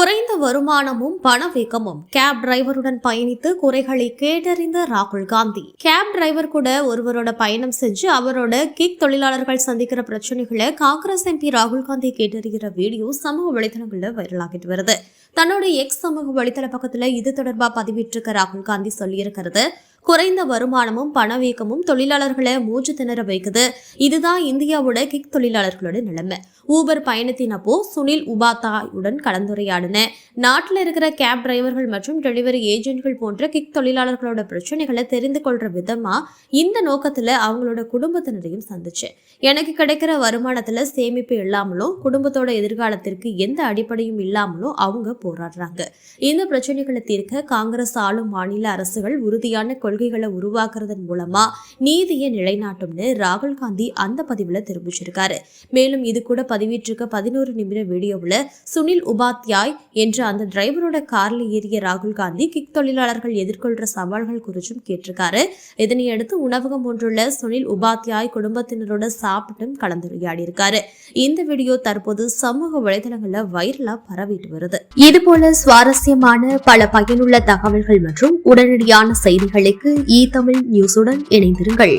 குறைந்த வருமானமும் பணவீக்கமும். கேப் டிரைவருடன் பயணித்து குறைகளை கேட்டறிந்த ராகுல் காந்தி. கேப் டிரைவர் கூட ஒருவரோட பயணம் செஞ்சு அவரோட கிக் தொழிலாளர்கள் சந்திக்கிற பிரச்சனைகளை காங்கிரஸ் எம்பி ராகுல் காந்தி கேட்டறிகிற வீடியோ சமூக வலைதளங்களில் வைரலாகிட்டு வருது. தன்னோட எக்ஸ் சமூக வலைதள பக்கத்துல இது தொடர்பா பதிவிட்டிருக்க ராகுல் காந்தி சொல்லியிருக்கிறது குறைந்த வருமானமும் பணவீக்கமும் தொழிலாளர்களை மூச்சு திணற வைக்குது. இதுதான் இந்தியாவோட கிக் தொழிலாளர்களோட நிலைமை. ஊபர் பயணத்தின் அப்போ சுனில் உபாத்தாயுடன் கலந்துரையாடின. நாட்டில் இருக்கிற கேப் டிரைவர்கள் மற்றும் டெலிவரி ஏஜென்ட்கள் போன்ற கிக் தொழிலாளர்களோட பிரச்சனைகளை தெரிந்து கொள்ற விதமா இந்த நோக்கத்துல அவங்களோட குடும்பத்தினரையும் சந்திச்சு. எனக்கு கிடைக்கிற வருமானத்துல சேமிப்பு இல்லாமலும் குடும்பத்தோட எதிர்காலத்திற்கு எந்த அடிப்படையும் இல்லாமலும் அவங்க போராடுறாங்க. இந்த பிரச்சனைகளை தீர்க்க காங்கிரஸ் ஆளும் மாநில அரசுகள் உறுதியான கொள்கைகளை உருவாக்குறதன் மூலமா நீதியை நிலைநாட்டும்னு ராகுல் காந்தி அந்த பதிவுல தெரிவிச்சிருக்காரு. மேலும் இது கூட பதிவிட்டிருக்க பதினோரு நிமிட வீடியோவில் சுனில் உபாத்யாய் என்ற அந்த டிரைவரோட கார்ல ஏறிய ராகுல் காந்தி கிக் தொழிலாளர்கள் எதிர்கொள்ற சவால்கள் குறிச்சும் கேட்டிருக்காரு. இதனையடுத்து உணவகம் ஒன்றுள்ள சுனில் உபாத்யாய் குடும்பத்தினரோட சாப்பிட்டும் கலந்துரையாடி இருக்காரு இந்த வீடியோ தற்போது சமூக வலைதளங்கள்ல வைரலா பரவிட்டு வருது. இது போல சுவாரஸ்யமான பல பயனுள்ள தகவல்கள் மற்றும் உடனடியான செய்திகளை செய்திகளுக்கு இ தமிழ் நியூஸுடன் இணைந்திருங்கள்.